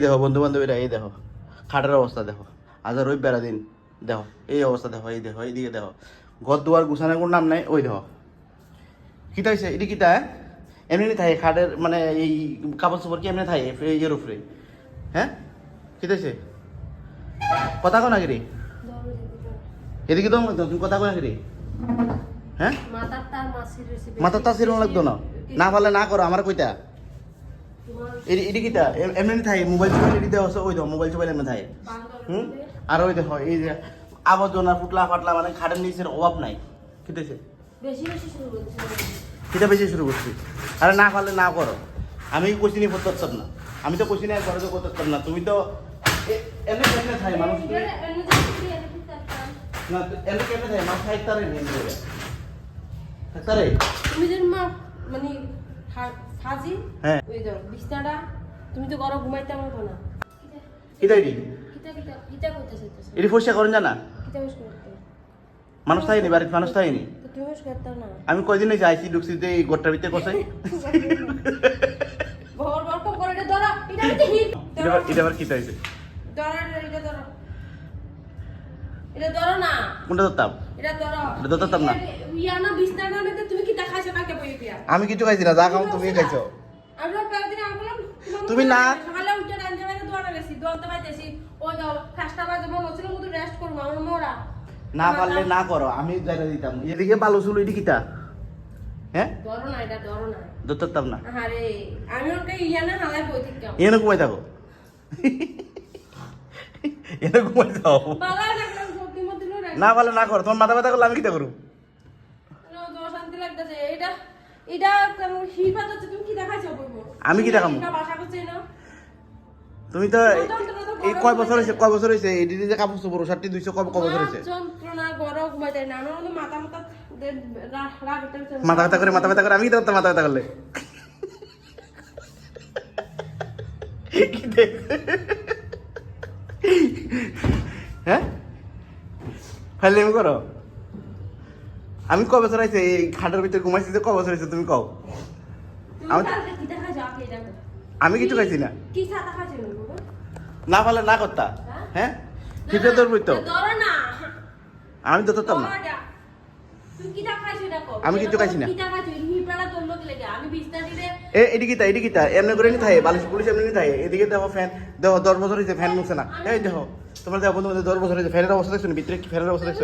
দেখো বন্ধু বান্ধবীরা এই দেখো খাটের অবস্থা দেখো আজ আর ওই বেড়া দিন দেখো এই অবস্থা দেখো এই দেখো এইদিকে দেখো ঘর দুয়ার গুছানোর কোনো নাম নাই ওই দেখো। কিতা হয়েছে এটি কিতা হ্যাঁ? এমনি থাকে খাটের মানে এই কাপড় চোপড় কি এমনি থাকে ইয়ের উপরে? হ্যাঁ? কিতা হয়েছে কথা কো নাকি রে এদিকে তো তুমি কথা কো নাকি রে হ্যাঁ? মাথার তার মাসির লাগতো না? না পারলে না করো আমার কইতা। এডি কিতা? এমনি থাকে মোবাইল চোবাইল এডি দেওয়া আছে ওই দেখো মোবাইল চোবাইল এমনি থাকে হুম? আর ওই দেখো এই যে আবর্জনা ফুটলা ফাটলা মানে খাটের নিচের অভাব নাই। কিতেছে? বেশি বেশি শুরু করছে। কিটা বেশি শুরু করছি? আরে না পারলে না করো। আমি কোচিনি করতে পারতাম না। আমি তো কোচিনি আর করতে পারতাম না। তুমি তো এমনি কেমনে থাকে মানুষ? না এমনি কেমনে থাকে মানুষ থাকতারে নিয়ে থাকতারে তুমি যে মা মানে হাজি হ্যাঁ। ওই বিছনাটা তুমি তো গরম ঘুমাইতে আমার না। কিটা এডি কিতা কিতা কিতা করতে চাইতেছো ফসা করেন জানা? কিতা করতে? মানুষ থাকেনি বাড়িতে মানুষ থাকেনি? নি তুমি করতে না। আমি কয়দিন হয়েছে আইসি ঢুকছি যে এই গোটটার ভিতরে কষাই করে এটা ধরো এটা এটা আবার- এটা আবার কিটা হয়েছে ধরো এটা ধরো এটা ধরো না। কোনটা ধরতাম? এটা ধরো। এটা ধরতাম না। ইয়া না তুমি কিতা খাইছো কাকে বই দিয়া? আমি কিছু খাইছি না যা খাও তুমি খাইছো। আমরা কয়েকদিন আগে তুমি না- সকালে উঠে রান্না বান্না দোয়াটা গেছি দোয়াতে পাইতেছি ও যাও খাসটা বাজে মনে হচ্ছিল মতো রেস্ট করব আমার মোরা না পারলে না করো আমি জায়গা দিতাম। এদিকে বালু চুল এটি কিটা হ্যাঁ? ধরো না এটা ধরো না। ধরতাম না। আরে আমি ওকে ইয়া না হালাই বই থেকে এনে ঘুমাই থাকো। এনে ঘুমাই যাও বালা না পারলে না করো তোমার মাথা ব্যথা করলে আমি কিটা করু জোর শান্তি লাগতেছে। এটা এটা কেমন হিফাত হচ্ছে তুমি কি দেখাইছো আমি কি না। তুমি তো এই কয় বছর হয়েছে কয় বছর হয়েছে? এই দিদি যে কাপড় চোপড় ষাটটি দুইশো কয় বছর হয়েছে? মাথা ব্যথা করে মাথা ব্যথা করে আমি কি করতাম মাথা ব্যথা করলে? হ্যাঁ? ফাইলেমি করো। আমি ক বছর হয়েছে এই খাটের ভিতরে ঘুমাইছি যে ক বছর হয়েছে তুমি কও। আমি- কিছু খাইছি না। না পারলে না করতা। হ্যাঁ? ঠিকই তোর তো? ধরো না। আমি তো ধরতাম না। আমি কিচ্ছু খাইছি না। এ এটি কিতা এটি কিতা এমনি করে নি থাকে বালিশ পুলিশ এমনি নি থাকে এদিকে দেখো ফ্যান। দেখো দশ বছর হয়েছে ফ্যান মুছে না। এই দেখো। তোমার দেখো বন্ধু দশ বছর হয়েছে ফ্যানের অবস্থা দেখছ ভিতরে কি ফ্যানের অবস্থা দেখছ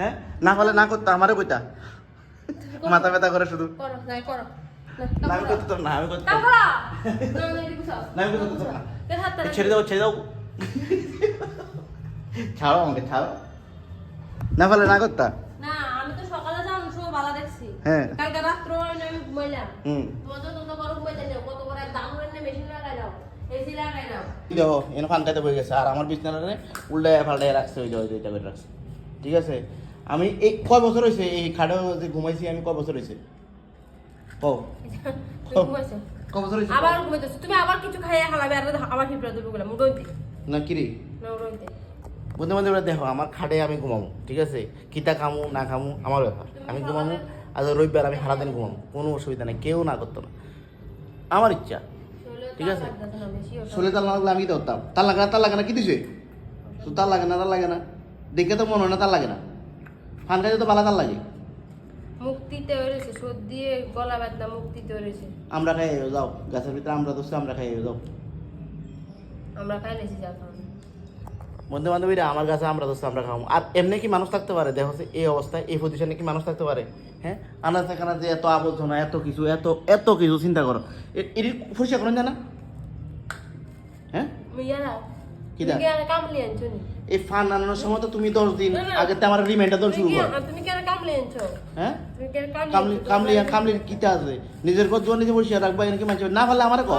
হ্যাঁ? না পারলে না করতা আমারও কইতা। মাথা ব্যথা করে শুধু। না আমি না আমি না আমি না। ছেড়ে দাও ছেড়ে দাও। ছাড়ো আমাকে ছাড়ো। না না করতা? না আমি তো সকালে যাও সময় বালা দেখছি। হ্যাঁ। কালকে রাত্র আমি ঘুমাইলাম। হুম। তোমার তোমরা গরম ঘুমাইতে কত বড় দাম মেশিন লাগাই দাও এসি লাগাই দাও। দেখো এনে ফানটাতে বয়ে গেছে। আর আমার বিছনাটারে উল্টায় পাল্টায় রাখছে ওই ওই করে রাখছে। ঠিক আছে? আমি এই কয় বছর হয়েছে? এই খাটে যে ঘুমাইছি আমি কয় বছর হয়েছে? কও। তুমি ঘুমাইছো? কয় বছর হয়েছে? আবার ঘুমাইতেছো? তুমি আবার কিছু খাইয়া হালাবে আর আবার হিপড়া দেবো গেলাম রইতে না কি রে? না রইতে বন্ধু বান্ধবরা দেখো আমার খাটে আমি ঘুমাবো ঠিক আছে? কিতা খামু না খামু আমার ব্যাপার। আমি ঘুমাবো আর রবিবার আমি সারাদিন ঘুমাবো কোনো অসুবিধা নেই কেউ না করতো না। আমার ইচ্ছা। ঠিক আছে। শোলে তার লাগলে আমি কি ধরতাম? তার লাগে না তার লাগে না কি দিছে? তো তার লাগে না তার লাগে না। দেখে তো মনে হয় না তার লাগে না। ফান খাইতে তো ভালো তার লাগে। মুক্তিতে হয়েছে সর্দি গলা ব্যথা মুক্তিতে হয়েছে আমরা খাই যাও। গাছের ভিতরে আমরা দোষে আমরা খাই যাও। আমরা খাই লেছি যা খাও বন্ধু বান্ধবীরা আমার কাছে আমরা দোস্ত আমরা খাব আর এমনি কি মানুষ থাকতে পারে? দেখো এই অবস্থায় এই পজিশনে কি মানুষ থাকতে পারে? হ্যাঁ? আনাজ কানা যে এত আবর্জনা এত কিছু এত এত কিছু চিন্তা করো। এ- এটি পরিষ্কার করেন জানা। হ্যাঁ? এই ফান আনানোর সময় তো তুমি দশ দিন। আগে তো আমার রিমাইন্ডার দল শুরু করো। হ্যাঁ? কামলি কামলি কিতা আছে? নিজের কত নিজে বসিয়ে রাখবা এখানে কি মানছে? না পারলে আমার কো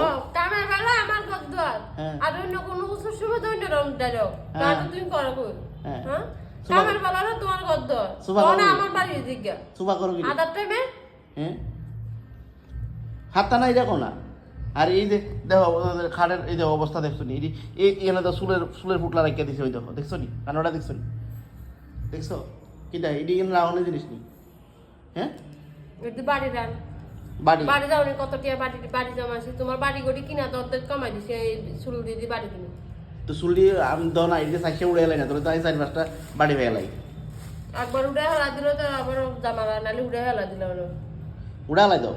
গদ্দার হ্যাঁ। আর অন্য কোনো কিছুর সময় তো অন্য রং দিলো। হ্যাঁ। তাহলে তুমি করো কই? হ্যাঁ। হ্যাঁ? কামের বেলা না তোমার গদ্দার তখন আমার বাড়ি জিজ্ঞা সুবা করো কি আদার টাইমে হ্যাঁ। হাতটা নাই দেখো না। আর এই যে দেখো খাটের এই যে অবস্থা দেখছ নি? এই এখানে তো চুলের চুলের ফুটলা রেখে দিছে ওই দেখো। দেখছ নি? কানোটা দেখছ নি? দেখছ? কি দেখ এটি কিন্তু রাউন্ডের জিনিস নি। হ্যাঁ? বাড়ি রান। বাড়ি। বাড়ি যাওনি কত টিয়া বাড়ি বাড়ি জমাইছি তোমার বাড়ি গড়ি কিনা তো অর্ধেক কমাই দিছি দিয়ে দিয়ে বাড়ি কিনে। তো চুলি আমি না এদিকে চাইছে উড়ে এলাই না তোর তো আমি চারি পাঁচটা বাড়ি হয়ে এলাই একবার উড়ে হেলা দিল তো আবার জামা নালে উড়ে হেলা দিল উড়া এলাই দাও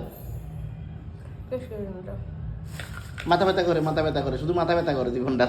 মাথা ব্যথা করে মাথা ব্যথা করে শুধু মাথা ব্যথা করে দুই ঘণ্টা